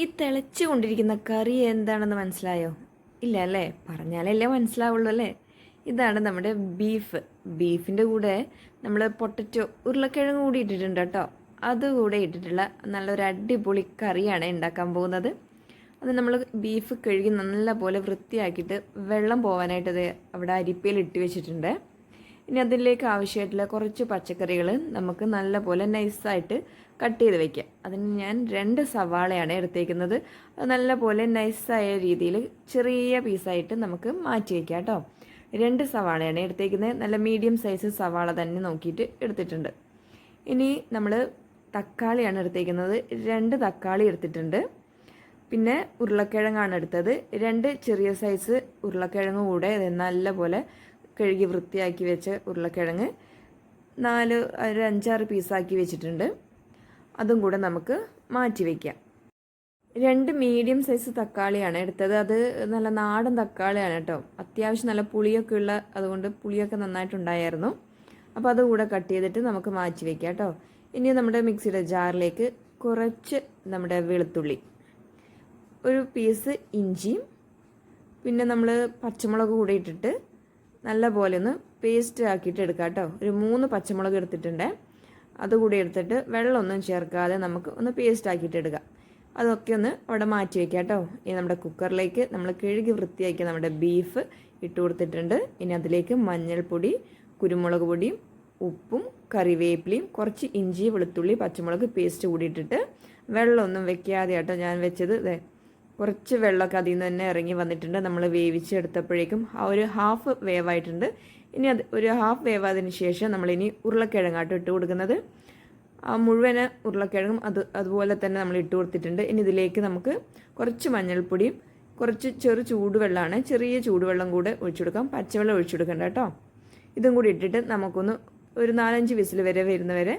ഈ തിളച്ചു കൊണ്ടിരിക്കുന്ന കറി എന്താണെന്ന് മനസ്സിലായോ? ഇല്ല അല്ലേ? പറഞ്ഞാലല്ലേ മനസ്സിലാവുള്ളൂ അല്ലേ? ഇതാണ് നമ്മുടെ ബീഫ് ബീഫിന്റെ കൂടെ നമ്മൾ പൊട്ടറ്റോ ഉരുളക്കിഴങ്ങ് കൂടി ഇട്ടിട്ടുണ്ട് കേട്ടോ. അതുകൂടെ ഇട്ടിട്ടുള്ള നല്ലൊരു അടിപൊളി കറിയാണ് ഉണ്ടാക്കാൻ പോകുന്നത്. അത് നമ്മൾ ബീഫ് കഴുകി നല്ല പോലെ വൃത്തിയാക്കിയിട്ട് വെള്ളം പോകാനായിട്ട് അത് അവിടെ അരിപ്പയിൽ ഇട്ട് വെച്ചിട്ടുണ്ട്. ഇനി അതിലേക്ക് ആവശ്യമായിട്ടുള്ള കുറച്ച് പച്ചക്കറികൾ നമുക്ക് നല്ലപോലെ നൈസായിട്ട് കട്ട് ചെയ്ത് വെക്കാം. അതിന് ഞാൻ രണ്ട് സവാളയാണ് എടുത്തേക്കുന്നത്. അത് നല്ലപോലെ നൈസായ രീതിയിൽ ചെറിയ പീസായിട്ട് നമുക്ക് മാറ്റി വയ്ക്കാം കേട്ടോ. രണ്ട് സവാളയാണ് എടുത്തേക്കുന്നത്. നല്ല മീഡിയം സൈസ് സവാള തന്നെ നോക്കിയിട്ട് എടുത്തിട്ടുണ്ട്. ഇനി നമ്മൾ തക്കാളിയാണ് എടുത്തേക്കുന്നത്. രണ്ട് തക്കാളി എടുത്തിട്ടുണ്ട്. പിന്നെ ഉരുളക്കിഴങ്ങാണ് എടുത്തത്. രണ്ട് ചെറിയ സൈസ് ഉരുളക്കിഴങ്ങ് കൂടെ നല്ലപോലെ കഴുകി വൃത്തിയാക്കി വെച്ച ഉരുളക്കിഴങ്ങ് നാല് ഒരു അഞ്ചാറ് പീസാക്കി വെച്ചിട്ടുണ്ട്. അതും കൂടെ നമുക്ക് മാറ്റി വയ്ക്കാം രണ്ട് മീഡിയം സൈസ് തക്കാളിയാണ് എടുത്തത്. അത് നല്ല നാടൻ തക്കാളിയാണ് കേട്ടോ. അത്യാവശ്യം നല്ല പുളിയൊക്കെ ഉള്ള അതുകൊണ്ട് പുളിയൊക്കെ നന്നായിട്ടുണ്ടായിരുന്നു. അപ്പോൾ അതുകൂടെ കട്ട് ചെയ്തിട്ട് നമുക്ക് മാറ്റി വയ്ക്കാം കേട്ടോ. ഇനി നമ്മുടെ മിക്സിയുടെ ജാറിലേക്ക് കുറച്ച് നമ്മുടെ വെളുത്തുള്ളി ഒരു പീസ് ഇഞ്ചിയും പിന്നെ നമ്മൾ പച്ചമുളക് കൂടി ഇട്ടിട്ട് നല്ല പോലെ ഒന്ന് പേസ്റ്റ് ആക്കിയിട്ട് എടുക്കാം കേട്ടോ. ഒരു മൂന്ന് പച്ചമുളക് എടുത്തിട്ടുണ്ട്. അതുകൂടി എടുത്തിട്ട് വെള്ളമൊന്നും ചേർക്കാതെ നമുക്ക് ഒന്ന് പേസ്റ്റ് ആക്കിയിട്ട് എടുക്കാം. അതൊക്കെ ഒന്ന് അവിടെ മാറ്റി വയ്ക്കാം കേട്ടോ. ഇനി നമ്മുടെ കുക്കറിലേക്ക് നമ്മൾ കഴുകി വൃത്തിയാക്കി നമ്മുടെ ബീഫ് ഇട്ട് കൊടുത്തിട്ടുണ്ട്. ഇനി അതിലേക്ക് മഞ്ഞൾപ്പൊടി കുരുമുളക് പൊടിയും ഉപ്പും കറിവേപ്പിലയും കുറച്ച് ഇഞ്ചി വെളുത്തുള്ളി പച്ചമുളക് പേസ്റ്റ് കൂടി ഇട്ടിട്ട് വെള്ളമൊന്നും വെക്കാതെ കേട്ടോ ഞാൻ വെച്ചത്. കുറച്ച് വെള്ളമൊക്കെ അതിൽ നിന്ന് തന്നെ ഇറങ്ങി വന്നിട്ടുണ്ട്. നമ്മൾ വേവിച്ചെടുത്തപ്പോഴേക്കും ആ ഒരു ഹാഫ് വേവായിട്ടുണ്ട്. ഇനി അത് ഒരു ഹാഫ് വേവാതിന് ശേഷം നമ്മളിനി ഉരുളക്കിഴങ്ങാട്ട് ഇട്ട് കൊടുക്കുന്നത്. ആ മുഴുവൻ ഉരുളക്കിഴങ്ങും അത് അതുപോലെ തന്നെ നമ്മൾ ഇട്ട് കൊടുത്തിട്ടുണ്ട്. ഇനി ഇതിലേക്ക് നമുക്ക് കുറച്ച് മഞ്ഞൾപ്പൊടിയും കുറച്ച് ചെറു ചൂടുവെള്ളമാണ്. ചെറിയ ചൂടുവെള്ളം കൂടെ ഒഴിച്ചു കൊടുക്കാം. പച്ചവെള്ളം ഒഴിച്ചു കൊടുക്കണ്ട കേട്ടോ. ഇതും കൂടി ഇട്ടിട്ട് നമുക്കൊന്ന് ഒരു നാലഞ്ച് വിസിൽ വരെ വരുന്നവരെ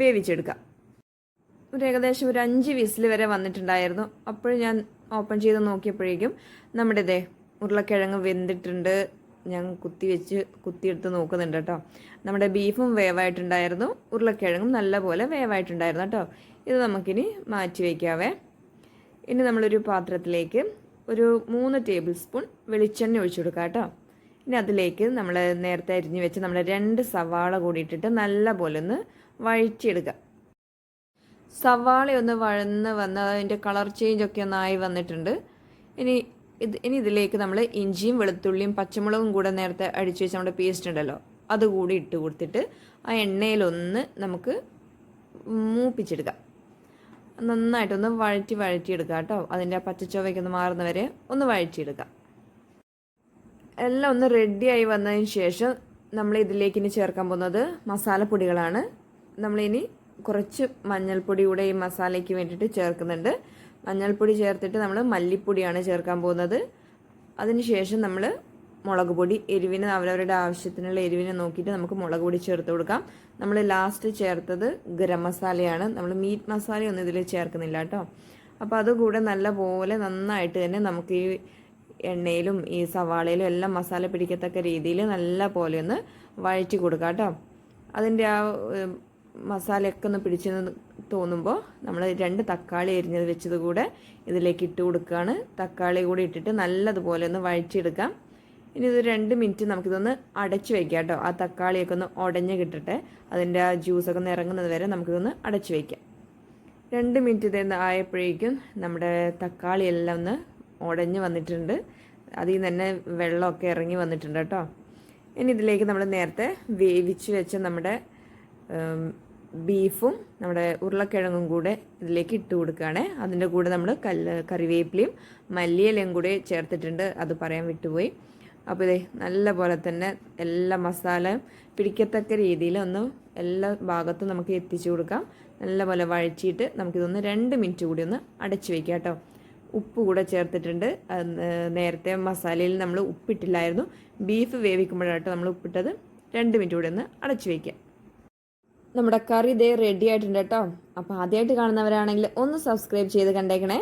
വേവിച്ചെടുക്കാം. ഒരു ഏകദേശം ഒരു അഞ്ച് വിസിൽ വരെ വന്നിട്ടുണ്ടായിരുന്നു. അപ്പോൾ ഞാൻ ഓപ്പൺ ചെയ്ത് നോക്കിയപ്പോഴേക്കും നമ്മുടെ ഇതേ ഉരുളക്കിഴങ്ങ് വെന്തിട്ടുണ്ട്. ഞാൻ കുത്തി വെച്ച് കുത്തിയെടുത്ത് നോക്കുന്നുണ്ട് കേട്ടോ. നമ്മുടെ ബീഫും വേവായിട്ടുണ്ടായിരുന്നു. ഉരുളക്കിഴങ്ങും നല്ലപോലെ വേവായിട്ടുണ്ടായിരുന്നു കേട്ടോ. ഇത് നമുക്കിനി മാറ്റി വയ്ക്കാവേ. ഇനി നമ്മളൊരു പാത്രത്തിലേക്ക് ഒരു മൂന്ന് ടേബിൾ സ്പൂൺ വെളിച്ചെണ്ണ ഒഴിച്ചു കൊടുക്കാം കേട്ടോ. ഇനി അതിലേക്ക് നമ്മൾ നേരത്തെ അരിഞ്ഞു വെച്ച് നമ്മുടെ രണ്ട് സവാള കൂടി ഇട്ടിട്ട് നല്ലപോലെ ഒന്ന് വഴിച്ചെടുക്കുക സവാള ഒന്ന് വഴന്ന് വന്ന് അതിന്റെ കളർ ചേഞ്ച് ഒക്കെ ഒന്നായി വന്നിട്ടുണ്ട്. ഇനി ഇത് ഇനി ഇതിലേക്ക് നമ്മൾ ഇഞ്ചിയും വെളുത്തുള്ളിയും പച്ചമുളകും കൂടെ നേരത്തെ അടിച്ചു വെച്ച് നമ്മുടെ പേസ്റ്റ് ഉണ്ടല്ലോ അതുകൂടി ഇട്ട് കൊടുത്തിട്ട് ആ എണ്ണയിലൊന്ന് നമുക്ക് മൂപ്പിച്ചെടുക്കാം. നന്നായിട്ടൊന്ന് വഴറ്റി വഴറ്റിയെടുക്കുക കേട്ടോ. അതിന്റെ ആ പച്ചച്ചോവയ്ക്ക് ഒന്ന് മാറുന്നവരെ ഒന്ന് വഴറ്റിയെടുക്കാം. എല്ലാം ഒന്ന് റെഡിയായി വന്നതിന് ശേഷം നമ്മൾ ഇതിലേക്ക് ഇനി ചേർക്കാൻ പോകുന്നത് മസാലപ്പൊടികളാണ്. നമ്മളിനി കുറച്ച് മഞ്ഞൾപ്പൊടി കൂടെ ഈ മസാലയ്ക്ക് വേണ്ടിയിട്ട് ചേർക്കുന്നുണ്ട്. മഞ്ഞൾപ്പൊടി ചേർത്തിട്ട് നമ്മൾ മല്ലിപ്പൊടിയാണ് ചേർക്കാൻ പോകുന്നത്. അതിനുശേഷം നമ്മൾ മുളക് പൊടി എരിവിന് അവരവരുടെ ആവശ്യത്തിനുള്ള എരിവിന് നോക്കിയിട്ട് നമുക്ക് മുളക് പൊടി ചേർത്ത് കൊടുക്കാം. നമ്മൾ ലാസ്റ്റ് ചേർത്തത് ഗരം മസാലയാണ്. നമ്മൾ മീറ്റ് മസാലയൊന്നും ഇതിൽ ചേർക്കുന്നില്ല കേട്ടോ. അപ്പോൾ അതുകൂടെ നല്ലപോലെ നന്നായിട്ട് തന്നെ നമുക്ക് ഈ എണ്ണയിലും ഈ സവാളയിലും എല്ലാം മസാല പിടിക്കത്തക്ക രീതിയിൽ നല്ല പോലെ ഒന്ന് വഴറ്റി കൊടുക്കാം കേട്ടോ. അതിന്റെ ആ മസാലയൊക്കെ ഒന്ന് പിടിച്ചെന്ന് തോന്നുമ്പോൾ നമ്മൾ രണ്ട് തക്കാളി എരിഞ്ഞത് വെച്ചത് കൂടെ ഇതിലേക്ക് ഇട്ട് കൊടുക്കുകയാണ് തക്കാളി കൂടി ഇട്ടിട്ട് നല്ലതുപോലെ ഒന്ന് വഴിച്ചെടുക്കാം ഇനി ഇത് രണ്ട് മിനിറ്റ് നമുക്കിതൊന്ന് അടച്ചു വയ്ക്കാം കേട്ടോ. ആ തക്കാളിയൊക്കെ ഒന്ന് ഉടഞ്ഞ് കിട്ടട്ടെ. അതിന്റെ ആ ജ്യൂസൊക്കെ ഒന്ന് ഇറങ്ങുന്നത് വരെ നമുക്കിതൊന്ന് അടച്ചു വയ്ക്കാം രണ്ട് മിനിറ്റ് ഇതെന്ന് ആയപ്പോഴേക്കും നമ്മുടെ തക്കാളി എല്ലാം ഒന്ന് ഉടഞ്ഞ് വന്നിട്ടുണ്ട്. അതിൽ നിന്ന് തന്നെ വെള്ളമൊക്കെ ഇറങ്ങി വന്നിട്ടുണ്ട് കേട്ടോ. ഇനി ഇതിലേക്ക് നമ്മൾ നേരത്തെ വേവിച്ച് വെച്ച നമ്മുടെ ബീഫും നമ്മുടെ ഉരുളക്കിഴങ്ങും കൂടെ ഇതിലേക്ക് ഇട്ട് കൊടുക്കുകയാണ്. അതിന്റെ കൂടെ നമ്മൾ കല്ല് കറിവേപ്പിലയും മല്ലിയിലയും കൂടി ചേർത്തിട്ടുണ്ട്. അത് പറയാൻ വിട്ടുപോയി. അപ്പോൾ ഇതേ നല്ല പോലെ തന്നെ എല്ലാ മസാലയും പിടിക്കത്തക്ക രീതിയിൽ ഒന്ന് എല്ലാ ഭാഗത്തും നമുക്ക് എത്തിച്ചു കൊടുക്കാം. നല്ല പോലെ വഴച്ചിട്ട് നമുക്കിതൊന്ന് രണ്ട് മിനിറ്റ് കൂടി ഒന്ന് അടച്ചു വയ്ക്കാം കേട്ടോ. ഉപ്പ് കൂടെ ചേർത്തിട്ടുണ്ട്. നേരത്തെ മസാലയിൽ നമ്മൾ ഉപ്പിട്ടില്ലായിരുന്നു. ബീഫ് വേവിക്കുമ്പോഴാട്ടോ നമ്മൾ ഉപ്പിട്ടത്. രണ്ട് മിനിറ്റ് കൂടി ഒന്ന് അടച്ചു വയ്ക്കാം നമ്മുടെ കറി ഇതേ റെഡി ആയിട്ടുണ്ട് കേട്ടോ. അപ്പോൾ ആദ്യമായിട്ട് കാണുന്നവരാണെങ്കിൽ ഒന്ന് സബ്സ്ക്രൈബ് ചെയ്ത് കണ്ടേക്കണേ.